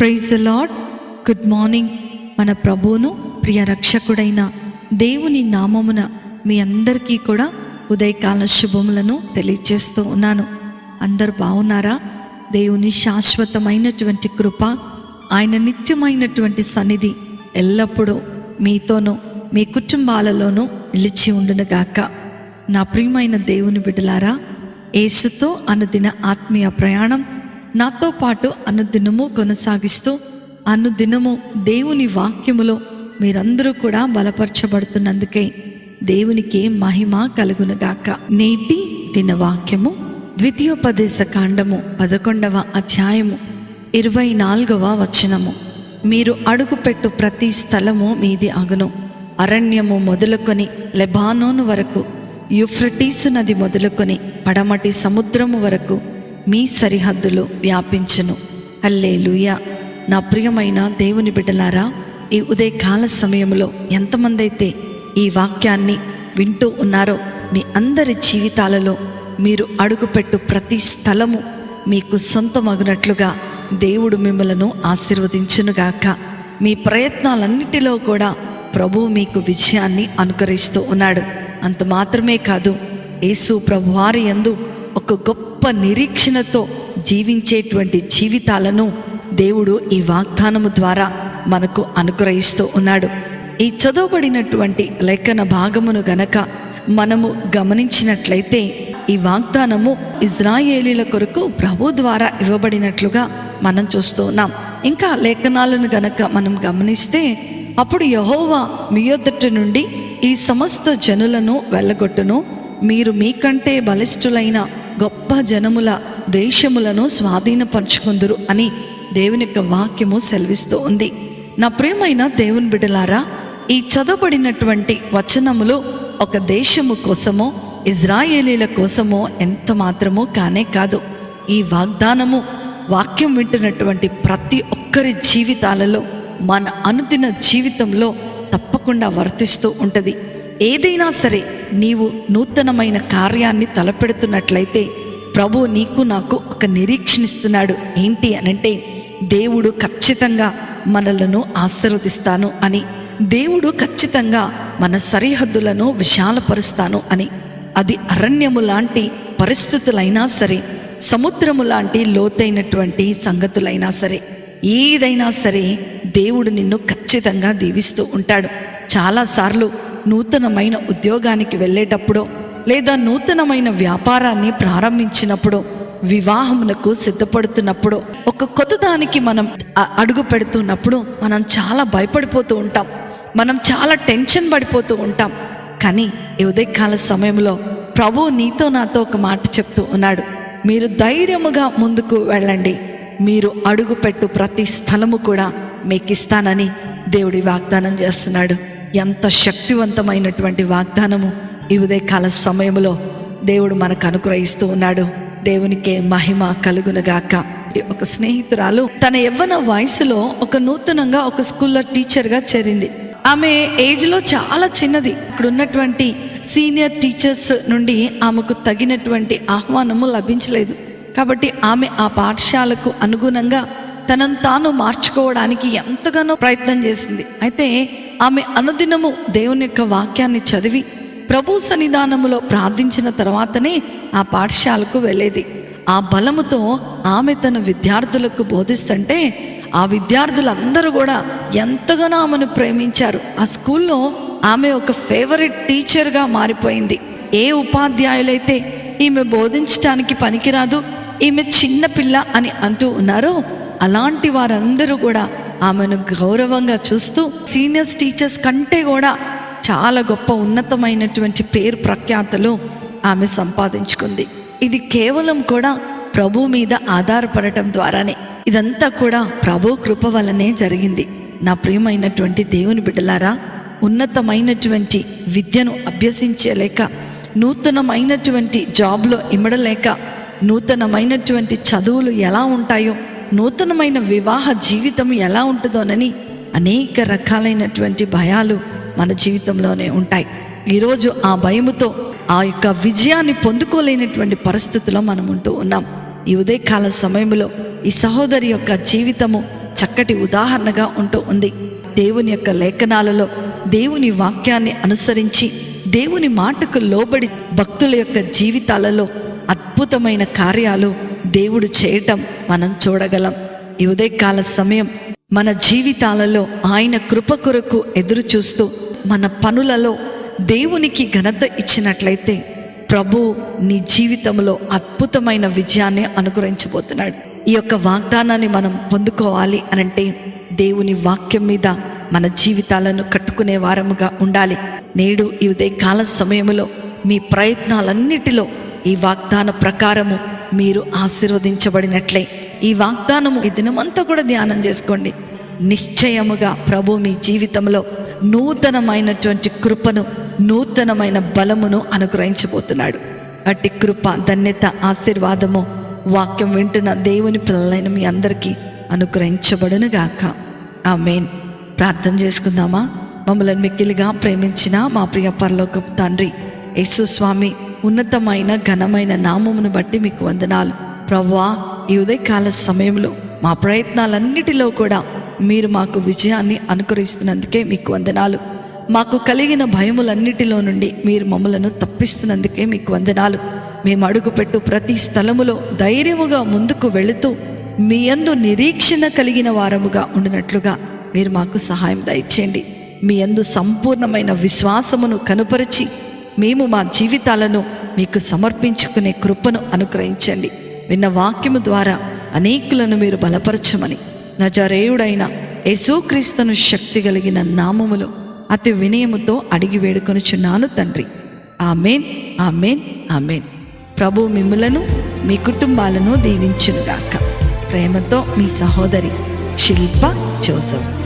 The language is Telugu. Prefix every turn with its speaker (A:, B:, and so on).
A: Praise the lord good morning మన ప్రభువును ప్రియ రక్షకుడైన దేవుని నామమున మీ అందరికీ కూడా ఉదయకాల శుభములను తెలియజేస్తూ ఉన్నాను. అందరు బాగున్నారా? దేవుని శాశ్వతమైనటువంటి కృప ఆయన నిత్యమైనటువంటి సన్నిధి ఎల్లప్పుడూ మీతోనూ మీ కుటుంబాలలోనూ నిలిచి ఉండునుగాక నా ప్రియమైన దేవుని బిడ్డలారా యేసుతో అనుదిన ఆత్మీయ ప్రయాణం నాతో పాటు అనుదినము కొనసాగిస్తూ అనుదినము దేవుని వాక్యములో మీరందరూ కూడా బలపరచబడుతున్నందుకే దేవునికి మహిమ కలుగునుగాక. నేటి దినవాక్యము ద్వితీయోపదేశ కాండము పదకొండవ అధ్యాయము ఇరవై నాలుగవ వచనము. మీరు అడుగుపెట్టు ప్రతి స్థలము మీది అగును. అరణ్యము మొదలుకొని లెబానోను వరకు యుఫ్రటీసు నది మొదలుకొని పడమటి సముద్రము వరకు మీ సరిహద్దులు వ్యాపించును. హల్లేలూయా. నా ప్రియమైన దేవుని బిడ్డలారా ఈ ఉదయకాల సమయంలో ఎంతమంది అయితే ఈ వాక్యాన్ని వింటూ ఉన్నారో మీ అందరి జీవితాలలో మీరు అడుగుపెట్టు ప్రతి స్థలము మీకు సొంతమగునట్లుగా దేవుడు మిమ్మలను ఆశీర్వదించునుగాక మీ ప్రయత్నాలన్నిటిలో కూడా ప్రభు మీకు విజయాన్ని అనుకరిస్తూ ఉన్నాడు. అంత మాత్రమే కాదు యేసు ప్రభువారి యందు ఒక గొప్ప నిరీక్షణతో జీవించేటువంటి జీవితాలను దేవుడు ఈ వాగ్దానము ద్వారా మనకు అనుగ్రహిస్తూ ఉన్నాడు. ఈ చదవబడినటువంటి లేఖన భాగమును గనక మనము గమనించినట్లయితే ఈ వాగ్దానము ఇజ్రాయేలీల కొరకు ప్రభు ద్వారా ఇవ్వబడినట్లుగా మనం చూస్తూ ఉన్నాం. ఇంకా లేఖనాలను గనక మనం గమనిస్తే అప్పుడు యహోవా మీ యొద్దటి నుండి ఈ సమస్త జనులను వెళ్ళగొట్టును. మీరు మీకంటే బలిష్ఠులైన గొప్ప జనముల దేశములను స్వాధీనపరచుకుందురు అని దేవుని యొక్క వాక్యము సెలవిస్తూ ఉంది. నా ప్రేమైన దేవుని బిడ్డలారా ఈ చదవబడినటువంటి వచనములు ఒక దేశము కోసమో ఇజ్రాయేలీల కోసమో ఎంత మాత్రమో కానే కాదు. ఈ వాగ్దానము వాక్యం వింటున్నటువంటి ప్రతి ఒక్కరి జీవితాలలో మన అనుదిన జీవితంలో తప్పకుండా వర్తిస్తూ ఉంటుంది. ఏదైనా సరే నీవు నూతనమైన కార్యాన్ని తలపెడుతున్నట్లయితే ప్రభు నీకు నాకు ఒక నిరీక్షణిస్తున్నాడు. ఏంటి అనంటే దేవుడు ఖచ్చితంగా మనలను ఆశీర్వదిస్తాను అని దేవుడు ఖచ్చితంగా మన సరిహద్దులను విశాలపరుస్తాను అని. అది అరణ్యము లాంటి పరిస్థితులైనా సరే సముద్రము లాంటి లోతైనటువంటి సంగతులైనా సరే ఏదైనా సరే దేవుడు నిన్ను ఖచ్చితంగా దీవిస్తూ ఉంటాడు. చాలాసార్లు నూతనమైన ఉద్యోగానికి వెళ్ళేటప్పుడు లేదా నూతనమైన వ్యాపారాన్ని ప్రారంభించినప్పుడు వివాహమునకు సిద్ధపడుతున్నప్పుడు ఒక కొత్త దానికి మనం అడుగు పెడుతున్నప్పుడు మనం చాలా భయపడిపోతూ ఉంటాం. మనం చాలా టెన్షన్ పడిపోతూ ఉంటాం. కానీ ఈ ఉదయకాల సమయంలో ప్రభు నీతో నాతో ఒక మాట చెప్తూ ఉన్నాడు. మీరు ధైర్యముగా ముందుకు వెళ్ళండి. మీరు అడుగుపెట్టు ప్రతి స్థలము కూడా మీకు ఇస్తానని దేవుడి వాగ్దానం చేస్తున్నాడు. ఎంత శక్తివంతమైనటువంటి వాగ్దానము. ఈ ఉదయకాల సమయంలో దేవుడు మనకు అనుగ్రహిస్తూ ఉన్నాడు. దేవునికే మహిమ కలుగునుగాక. ఒక స్నేహితురాలు తన యవ్వన వయసులో ఒక నూతనంగా ఒక స్కూల్లో టీచర్గా చేరింది. ఆమె ఏజ్లో చాలా చిన్నది. ఇక్కడ ఉన్నటువంటి సీనియర్ టీచర్స్ నుండి ఆమెకు తగినటువంటి ఆహ్వానము లభించలేదు. కాబట్టి ఆమె ఆ పాఠశాలకు అనుగుణంగా తనను తాను మార్చుకోవడానికి ఎంతగానో ప్రయత్నం చేసింది. అయితే ఆమె అనుదినము దేవుని యొక్క వాక్యాన్ని చదివి ప్రభు సన్నిధానములో ప్రార్థించిన తర్వాతనే ఆ పాఠశాలకు వెళ్ళేది. ఆ బలముతో ఆమె తన విద్యార్థులకు బోధిస్తుంటే ఆ విద్యార్థులందరూ కూడా ఎంతగానో ఆమెను ప్రేమించారు. ఆ స్కూల్లో ఆమె ఒక ఫేవరెట్ టీచర్గా మారిపోయింది. ఏ ఉపాధ్యాయులైతే ఈమె బోధించటానికి పనికిరాదు ఈమె చిన్న పిల్ల అని అంటూ ఉన్నారో అలాంటి వారందరూ కూడా ఆమెను గౌరవంగా చూస్తూ సీనియర్స్ టీచర్స్ కంటే కూడా చాలా గొప్ప ఉన్నతమైనటువంటి పేరు ప్రఖ్యాతలు ఆమె సంపాదించుకుంది. ఇది కేవలం కూడా ప్రభు మీద ఆధారపడటం ద్వారానే. ఇదంతా కూడా ప్రభు కృప వలనే జరిగింది. నా ప్రియమైనటువంటి దేవుని బిడ్డలారా ఉన్నతమైనటువంటి విద్యను అభ్యసించలేక నూతనమైనటువంటి జాబ్లో ఇమడలేక నూతనమైనటువంటి చదువులు ఎలా ఉంటాయో నూతనమైన వివాహ జీవితం ఎలా ఉంటుందోనని అనేక రకాలైనటువంటి భయాలు మన జీవితంలోనే ఉంటాయి. ఈరోజు ఆ భయముతో ఆ యొక్క విజయాన్ని పొందుకోలేనటువంటి పరిస్థితుల్లో మనం ఉంటూ ఉన్నాం. ఈ ఉదయకాల సమయంలో ఈ సహోదరి యొక్క జీవితము చక్కటి ఉదాహరణగా ఉంటూ ఉంది. దేవుని యొక్క లేఖనాలలో దేవుని వాక్యాన్ని అనుసరించి దేవుని మాటకు లోబడి భక్తుల యొక్క జీవితాలలో అద్భుతమైన కార్యాలు దేవుడు చేయటం మనం చూడగలం. ఈ ఉదయకాల సమయం మన జీవితాలలో ఆయన కృప కొరకు ఎదురు చూస్తూ మన పనులలో దేవునికి ఘనత ఇచ్చినట్లయితే ప్రభు నీ జీవితంలో అద్భుతమైన విజయాన్ని అనుగ్రహించబోతున్నాడు. ఈ యొక్క వాగ్దానాన్ని మనం పొందుకోవాలి అనంటే దేవుని వాక్యం మీద మన జీవితాలను కట్టుకునే వారముగా ఉండాలి. నేడు ఈ ఉదయకాల సమయంలో మీ ప్రయత్నాలన్నిటిలో ఈ వాగ్దాన ప్రకారము మీరు ఆశీర్వదించబడినట్లే. ఈ వాగ్దానము ఈ దినమంతా కూడా ధ్యానం చేసుకోండి. నిశ్చయముగా ప్రభు మీ జీవితంలో నూతనమైనటువంటి కృపను నూతనమైన బలమును అనుగ్రహించబోతున్నాడు. అట్టి కృప ధన్యత ఆశీర్వాదము వాక్యం వింటున్న దేవుని పిల్లలైన మీ అందరికీ అనుగ్రహించబడును గాక. ఆ మెయిన్ ప్రార్థన చేసుకుందామా? మమ్మల్ని మిక్కిలిగా ప్రేమించిన మా ప్రియ పరలోక తండ్రి యేసు స్వామి ఉన్నతమైన ఘనమైన నామమును బట్టి మీకు వందనాలు. ప్రవ్వా ఈ ఉదయకాల సమయంలో మా ప్రయత్నాలన్నిటిలో కూడా మీరు మాకు విజయాన్ని అనుకరిస్తున్నందుకే మీకు వందనాలు. మాకు కలిగిన భయములన్నిటిలో నుండి మీరు మమ్మలను తప్పిస్తున్నందుకే మీకు వందనాలు. మేము అడుగుపెట్టు ప్రతి స్థలములో ధైర్యముగా ముందుకు వెళుతూ మీ యందు నిరీక్షణ కలిగిన వారముగా ఉండినట్లుగా మీరు మాకు సహాయం దయచేయండి. మీ యందు సంపూర్ణమైన విశ్వాసమును కనుపరిచి మేము మా జీవితాలను మీకు సమర్పించుకునే కృపను అనుగ్రహించండి. విన్న వాక్యము ద్వారా అనేకులను మీరు బలపరచమని నజరేయుడైన యేసుక్రీస్తును శక్తి కలిగిన నామములో అతి వినయముతో అడిగి వేడుకొనుచున్నాను తండ్రి. Amen amen amen. ప్రభు మిమ్ములను మీ కుటుంబాలను దీవించునుగాక. ప్రేమతో మీ సహోదరి శిల్ప జోసఫ్.